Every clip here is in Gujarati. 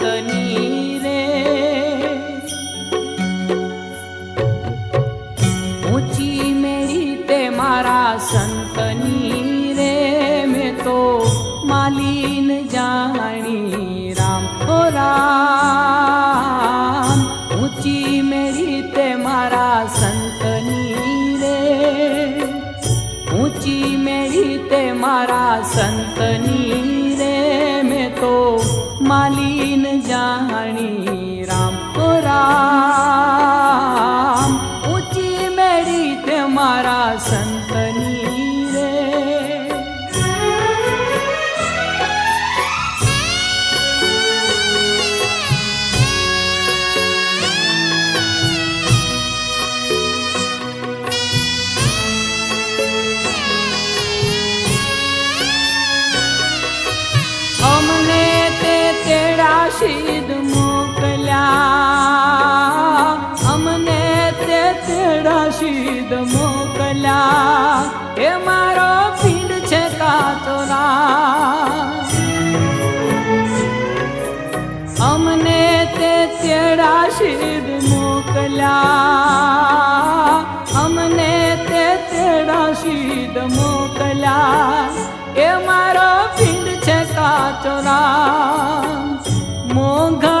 વાતની રે ઊંચી મેરી તે મારા સંતની રે મેં તો માલીન જાણી રામ, હો રામ. ઊંચી મેરી તે મારા સંતની રે ઊંચી મેરી તે સંતની માલીન જાણી રામ રામ ઊંચી મેળી તે મારા સંતની તેડાશીદ મોકલ્યા. અમને તે તેડાશીદ મોકલ્યા. એ મારો પીડ છે કાચોરા અમને તે તેડાશીદ મોકલ્યા. અમને તે તેડાશીદ મોકલ્યા. એ મારો પીડ છે કાચોરા gone.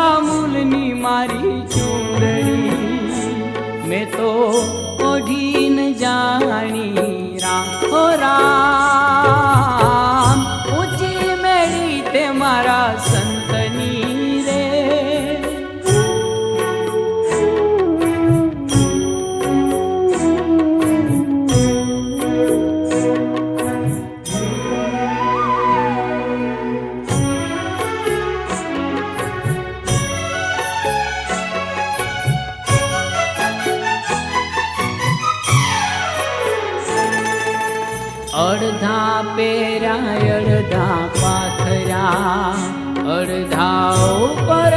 અડધા પેરા અડધા પાથરા અડધા ઉપર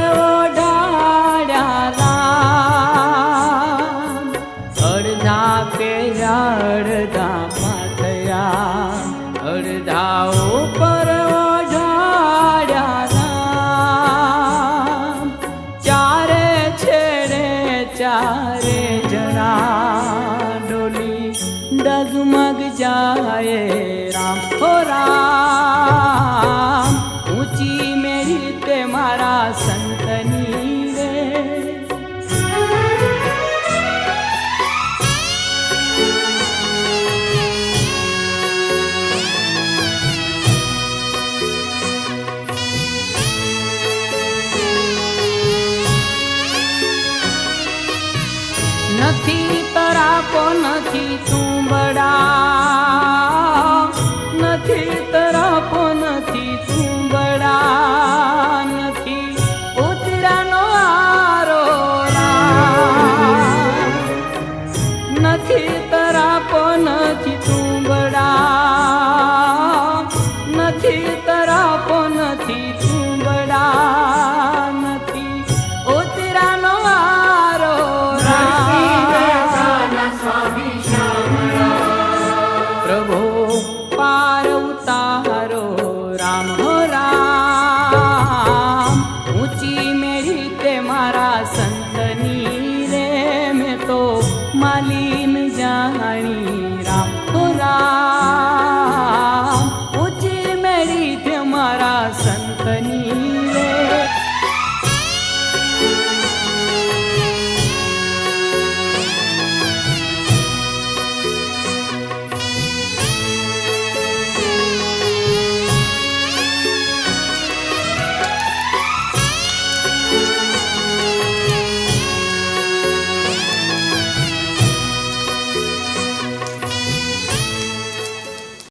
ડગમગ જાય. રામ હો રામ. ઊંચી મેરી તે મારા સંતની તરાપો નથી તુંબડા. નથી તરાપો નથી તુંબડા. નથી ઉતરાનો આરો નથી તરાપો નથી તુંબડા. પાર ઉતારો, રામ હો રામ. ઊંચી મેળી તે મારા સંતની રે, મેં તો માલીન જાણી, રામ હો રામ. ઊંચી મેળી તે મારા સંતની